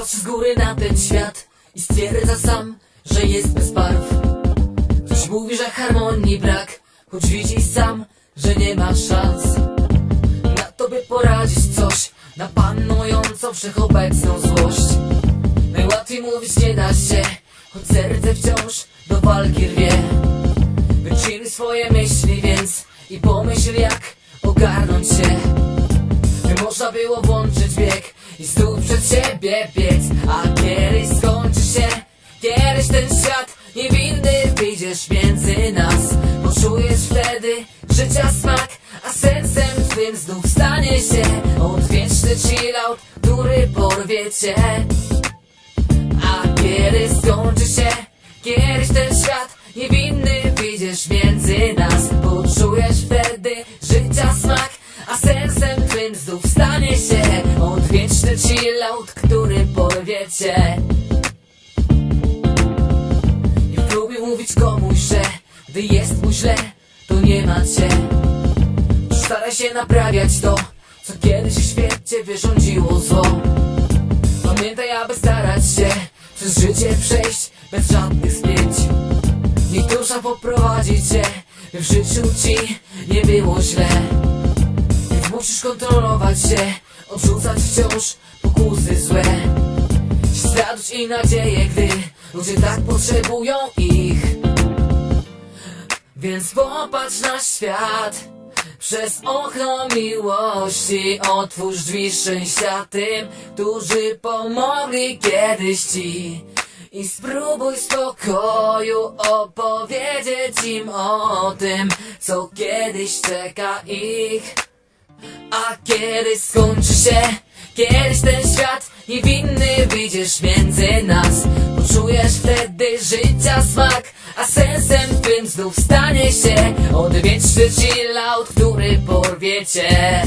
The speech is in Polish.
góry na ten świat i stwierdza sam, że jest bez barw. Ktoś mówi, że harmonii brak, choć widzi sam, że nie ma szans. Na to by poradzić coś, na panującą wszechobecną złość. Najłatwiej mówić nie da się, choć serce wciąż do walki rwie. Wychilluj swoje myśli więc i pomyśl jak ogarnąć się. By można było włączyć bieg i znów przed siebie biec A kiedyś skończy się, kiedyś ten świat niewinny wyjdziesz między nas. Poczujesz wtedy życia smak, a sensem twym znów stanie się. Odwieczny chillout, który porwie cię. A kiedy skończy się Kiedyś ten świat Chillout, który porwie cię Nie lubię mówić komuś, że Gdy jest mu źle, to nie ma cię Staraj się naprawiać to Co kiedyś w świecie wyrządziło zło Pamiętaj, aby starać się przez życie przejść bez żadnych spięć. Niech dusza poprowadzi cię, by w życiu ci nie było źle. Musisz kontrolować się, odrzucać wciąż pokusy złe. Światłość i nadzieję, gdy ludzie tak potrzebują ich. Więc popatrz na świat przez okno miłości Otwórz drzwi szczęścia tym, którzy pomogli kiedyś ci I spróbuj spokoju opowiedzieć im o tym, co kiedyś czeka ich a kiedy skończy się Kiedyś ten świat niewinny wyjdziesz między nas. Poczujesz wtedy życia smak A sensem tym znów stanie się. Odwieczny chillout, który porwie cię